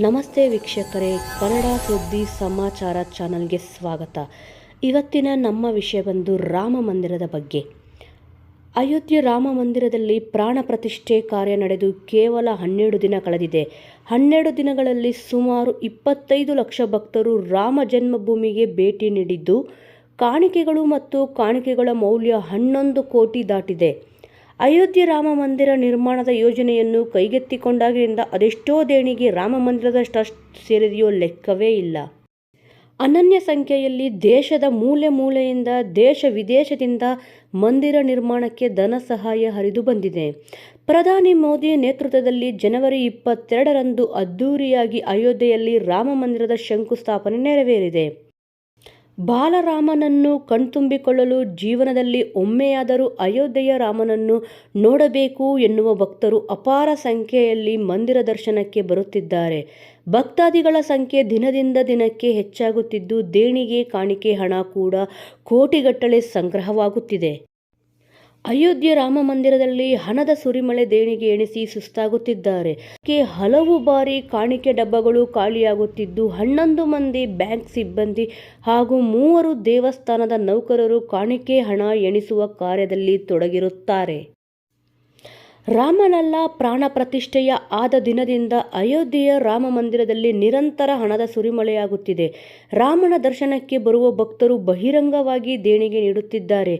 ನಮಸ್ತೆ ವೀಕ್ಷಕರೇ, ಕನ್ನಡ ಸುದ್ದಿ ಸಮಾಚಾರ ಚಾನಲ್ಗೆ ಸ್ವಾಗತ. ಇವತ್ತಿನ ನಮ್ಮ ವಿಷಯ ಬಂದು ರಾಮ ಮಂದಿರದ ಬಗ್ಗೆ. ಅಯೋಧ್ಯೆ ರಾಮ ಮಂದಿರದಲ್ಲಿ ಪ್ರಾಣ ಪ್ರತಿಷ್ಠೆ ಕಾರ್ಯ ನಡೆದು ಕೇವಲ ಹನ್ನೆರಡು ದಿನ ಕಳೆದಿದೆ. ಹನ್ನೆರಡು ದಿನಗಳಲ್ಲಿ ಸುಮಾರು ಇಪ್ಪತ್ತೈದು ಲಕ್ಷ ಭಕ್ತರು ರಾಮ ಜನ್ಮಭೂಮಿಗೆ ಭೇಟಿ ನೀಡಿದ್ದು, ಕಾಣಿಕೆಗಳು ಮತ್ತು ಕಾಣಿಕೆಗಳ ಮೌಲ್ಯ ಹನ್ನೊಂದು ಕೋಟಿ ದಾಟಿದೆ. ಅಯೋಧ್ಯೆ ರಾಮ ಮಂದಿರ ನಿರ್ಮಾಣದ ಯೋಜನೆಯನ್ನು ಕೈಗೆತ್ತಿಕೊಂಡಾಗಿನಿಂದ ಅದೆಷ್ಟೋ ದೇಣಿಗೆ ರಾಮ ಮಂದಿರದ ಟ್ರಸ್ಟ್ ಸೇರಿದೆಯೋ ಲೆಕ್ಕವೇ ಇಲ್ಲ. ಅನನ್ಯ ಸಂಖ್ಯೆಯಲ್ಲಿ ದೇಶದ ಮೂಲೆ ಮೂಲೆಯಿಂದ ದೇಶ ವಿದೇಶದಿಂದ ಮಂದಿರ ನಿರ್ಮಾಣಕ್ಕೆ ಧನ ಸಹಾಯ ಹರಿದು ಬಂದಿದೆ. ಪ್ರಧಾನಿ ಮೋದಿ ನೇತೃತ್ವದಲ್ಲಿ ಜನವರಿ ಇಪ್ಪತ್ತೆರಡರಂದು ಅದ್ದೂರಿಯಾಗಿ ಅಯೋಧ್ಯೆಯಲ್ಲಿ ರಾಮ ಮಂದಿರದ ಶಂಕುಸ್ಥಾಪನೆ ನೆರವೇರಿದೆ. ಬಾಲರಾಮನನ್ನು ಕಣ್ತುಂಬಿಕೊಳ್ಳಲು ಜೀವನದಲ್ಲಿ ಒಮ್ಮೆಯಾದರೂ ಅಯೋಧ್ಯೆಯ ರಾಮನನ್ನು ನೋಡಬೇಕು ಎನ್ನುವ ಭಕ್ತರು ಅಪಾರ ಸಂಖ್ಯೆಯಲ್ಲಿ ಮಂದಿರ ದರ್ಶನಕ್ಕೆ ಬರುತ್ತಿದ್ದಾರೆ. ಭಕ್ತಾದಿಗಳ ಸಂಖ್ಯೆ ದಿನದಿಂದ ದಿನಕ್ಕೆ ಹೆಚ್ಚಾಗುತ್ತಿದ್ದು, ದೇಣಿಗೆ, ಕಾಣಿಕೆ ಹಣ ಕೂಡ ಕೋಟಿಗಟ್ಟಲೆ ಸಂಗ್ರಹವಾಗುತ್ತಿದೆ. ಅಯೋಧ್ಯೆ ರಾಮ ಮಂದಿರದಲ್ಲಿ ಹಣದ ಸುರಿಮಳೆ ದೇಣಿಗೆ ಎಣಿಸಿ ಸುಸ್ತಾಗುತ್ತಿದ್ದಾರೆ. ಕೆ ಹಲವು ಬಾರಿ ಕಾಣಿಕೆ ಡಬ್ಬಗಳು ಖಾಲಿಯಾಗುತ್ತಿದ್ದು, ಹನ್ನೊಂದು ಮಂದಿ ಬ್ಯಾಂಕ್ ಸಿಬ್ಬಂದಿ ಹಾಗೂ ಮೂವರು ದೇವಸ್ಥಾನದ ನೌಕರರು ಕಾಣಿಕೆ ಹಣ ಎಣಿಸುವ ಕಾರ್ಯದಲ್ಲಿ ತೊಡಗಿರುತ್ತಾರೆ. ರಾಮಲಲ್ಲ ಪ್ರಾಣ ಪ್ರತಿಷ್ಠೆಯ ಆದ ದಿನದಿಂದ ಅಯೋಧ್ಯೆಯ ರಾಮ ಮಂದಿರದಲ್ಲಿ ನಿರಂತರ ಹಣದ ಸುರಿಮಳೆಯಾಗುತ್ತಿದೆ. ರಾಮನ ದರ್ಶನಕ್ಕೆ ಬರುವ ಭಕ್ತರು ಬಹಿರಂಗವಾಗಿ ದೇಣಿಗೆ ನೀಡುತ್ತಿದ್ದಾರೆ.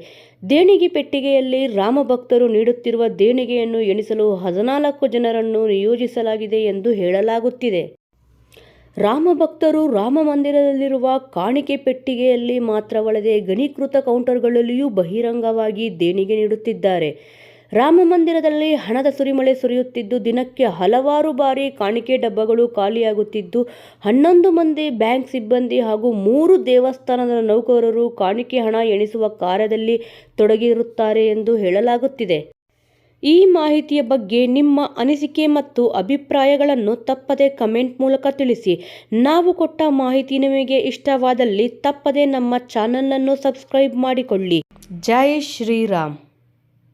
ದೇಣಿಗೆ ಪೆಟ್ಟಿಗೆಯಲ್ಲಿ ರಾಮ ಭಕ್ತರು ನೀಡುತ್ತಿರುವ ದೇಣಿಗೆಯನ್ನು ಎಣಿಸಲು ಹದಿನಾಲ್ಕು ಜನರನ್ನು ನಿಯೋಜಿಸಲಾಗಿದೆ ಎಂದು ಹೇಳಲಾಗುತ್ತಿದೆ. ರಾಮ ಭಕ್ತರು ರಾಮ ಮಂದಿರದಲ್ಲಿರುವ ಕಾಣಿಕೆ ಪೆಟ್ಟಿಗೆಯಲ್ಲಿ ಮಾತ್ರವಲ್ಲದೆ ಗಣೀಕೃತ ಕೌಂಟರ್ಗಳಲ್ಲಿಯೂ ಬಹಿರಂಗವಾಗಿ ದೇಣಿಗೆ ನೀಡುತ್ತಿದ್ದಾರೆ. ರಾಮ ಮಂದಿರದಲ್ಲಿ ಹಣದ ಸುರಿಮಳೆ ಸುರಿಯುತ್ತಿದ್ದು, ದಿನಕ್ಕೆ ಹಲವಾರು ಬಾರಿ ಕಾಣಿಕೆ ಡಬ್ಬಗಳು ಖಾಲಿಯಾಗುತ್ತಿದ್ದು, ಹನ್ನೊಂದು ಮಂದಿ ಬ್ಯಾಂಕ್ ಸಿಬ್ಬಂದಿ ಹಾಗೂ ಮೂರು ದೇವಸ್ಥಾನದ ನೌಕರರು ಕಾಣಿಕೆ ಹಣ ಎಣಿಸುವ ಕಾರ್ಯದಲ್ಲಿ ತೊಡಗಿರುತ್ತಾರೆ ಎಂದು ಹೇಳಲಾಗುತ್ತಿದೆ. ಈ ಮಾಹಿತಿಯ ಬಗ್ಗೆ ನಿಮ್ಮ ಅನಿಸಿಕೆ ಮತ್ತು ಅಭಿಪ್ರಾಯಗಳನ್ನು ತಪ್ಪದೆ ಕಮೆಂಟ್ ಮೂಲಕ ತಿಳಿಸಿ. ನಾವು ಕೊಟ್ಟ ಮಾಹಿತಿ ನಿಮಗೆ ಇಷ್ಟವಾದಲ್ಲಿ ತಪ್ಪದೆ ನಮ್ಮ ಚಾನಲನ್ನು ಸಬ್ಸ್ಕ್ರೈಬ್ ಮಾಡಿಕೊಳ್ಳಿ. ಜೈ ಶ್ರೀರಾಮ್.